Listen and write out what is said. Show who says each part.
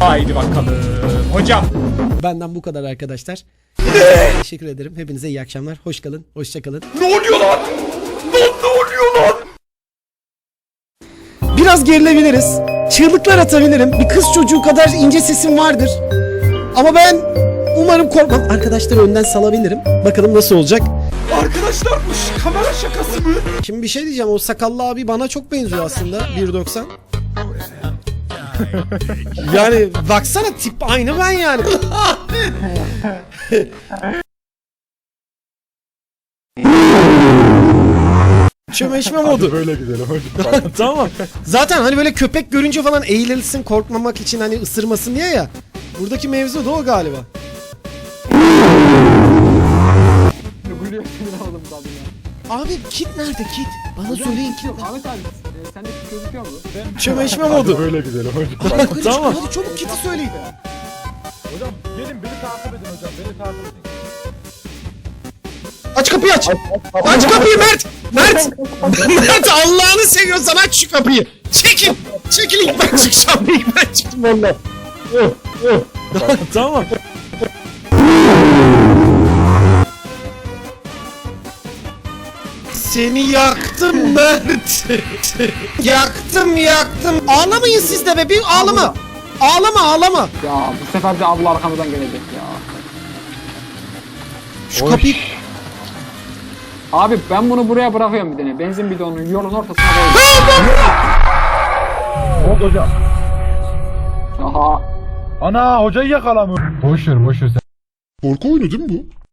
Speaker 1: Haydi bakalım. Hocam.
Speaker 2: Benden bu kadar arkadaşlar. Teşekkür ederim. Hepinize iyi akşamlar. Hoş kalın. Hoşça kalın.
Speaker 1: Ne oluyor lan? Lan ne oluyor lan?
Speaker 2: Biraz gerilebiliriz. Çığlıklar atabilirim. Bir kız çocuğu kadar ince sesim vardır. Ama ben umarım korkmam. Arkadaşları önden salabilirim. Bakalım nasıl olacak.
Speaker 1: Arkadaşlar bu kamera şakası mı?
Speaker 2: Şimdi bir şey diyeceğim. O sakallı abi bana çok benziyor aslında. 1.90. yani baksana tip aynı ben yani. Çömeşme modu.
Speaker 3: Böyle gidelim hocam.
Speaker 2: tamam. Zaten hani böyle köpek görünce falan eğilirsin korkmamak için hani ısırmasın diye ya. Buradaki mevzu da o galiba. Abi kit nerede kit? Bana söyleyin kit nerede?
Speaker 4: Ahmet abi e, sende gözüküyor mu?
Speaker 2: Çömeşme modu.
Speaker 3: Böyle gidelim hocam.
Speaker 2: tamam. Hadi çabuk kiti söyleyin.
Speaker 3: hocam gelin beni takip edin hocam. Beni takip edin.
Speaker 2: Aç kapıyı aç. Aç kapıyı Mert. Mert. Mert Allah'ını seviyorsan aç şu kapıyı. Çekil. Çekil ilk ben çıkacağım. İlk ben çıktım valla. tamam. Seni yaktım Mert. yaktım yaktım. Ağlamayın siz de be bir ağlama. Ağlama ağlama.
Speaker 4: Ya bu sefer de abla arkamızdan gelecek ya.
Speaker 2: Şu kapıyı
Speaker 4: Abi ben bunu buraya bırakıyorum bir tane. Benzin bidonunu yolun ortasına koyuyorum.
Speaker 3: Oldu hocam.
Speaker 4: Aha.
Speaker 3: Ana hocayı. Boş ver boş ver sen.
Speaker 5: Korku oyunu değil mi bu?